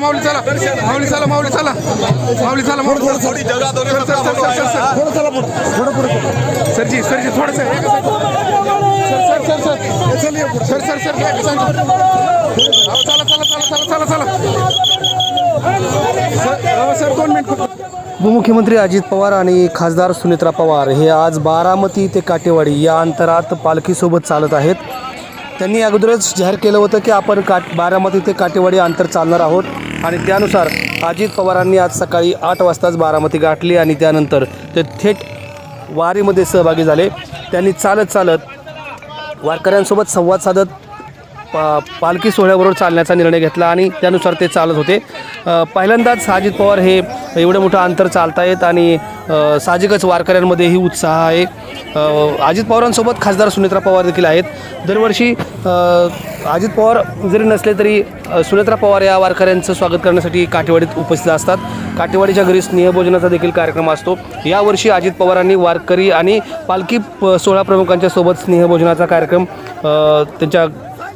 माऊली चला. माऊली चला माऊली चला. माऊली चला माऊली चला. थोडी जगा दोन्ही sir sir sir sir sir थोडं चला. पुढं थोडं पुढं सरजी सरजी थोडं sir sir sir. Sir. Sir sir sir अहो, चला चला चला चला चला चला सर सर दोन मिनिट. उपमुख्यमंत्री अजित पवार आणि खासदार सुनेत्रा पवार हे आज बारामती ते काटेवाडी या अंतरात पालखीसोबत चालत आहेत. त्यांनी अगोदरच जाहीर केलं होतं की आपण काट बारामती ते काटेवाडी अंतर चालणार आहोत. आणि त्यानुसार अजित पवारांनी आज सकाळी आठ वाजताच बारामती गाठली आणि त्यानंतर ते थेट वारीमध्ये सहभागी झाले. त्यांनी चालत चालत वारकऱ्यांसोबत संवाद साधत पा पालखी सोहळ्याबरोबर चालण्याचा निर्णय घेतला आणि त्यानुसार ते चालत होते. पहिल्यांदाच अजित पवार हे एवढं मोठं अंतर चालतायत आणि साहजिकच वारकऱ्यांमध्येही उत्साह आहे. अजित पवारांसोबत खासदार सुनेत्रा पवार देखील आहेत. दरवर्षी अजित पवार जरी नसले तरी सुनेत्रा पवार या वारकऱ्यांचं स्वागत करण्यासाठी काठेवाडीत उपस्थित असतात. काठेवाडीच्या घरी स्नेहभोजनाचा देखील कार्यक्रम असतो. यावर्षी अजित पवारांनी वारकरी आणि पालखी प- सोहळा प्रमुखांच्या सोबत स्नेहभोजनाचा कार्यक्रम त्यांच्या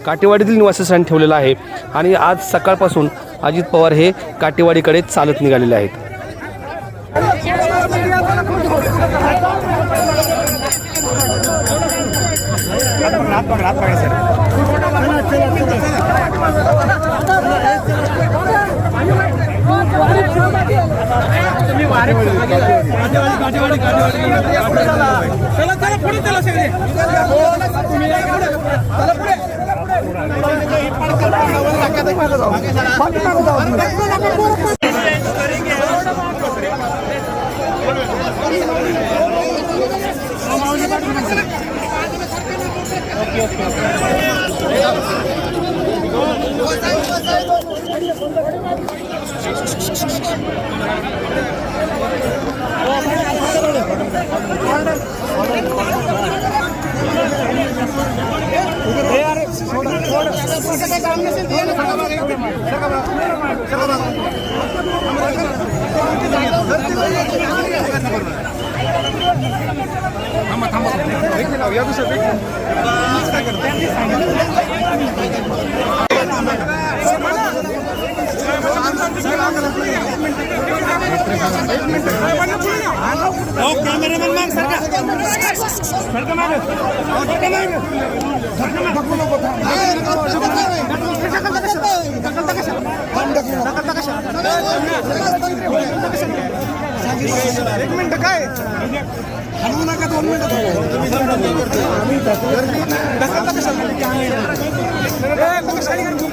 काटेवाडीतील निवासस्थानी ठेवलेलं आहे. आणि आज सकाळपासून अजित पवार हे काटेवाडीकडे चालत निघालेले आहेत. पानी मांगा जाओ पानी मांगा जाओ Thank you. कसं काय काम नसेल ते थांबा थांबा या दुसरं काय करतो एक मिनिट काय हलवू नका दोन मिनिटं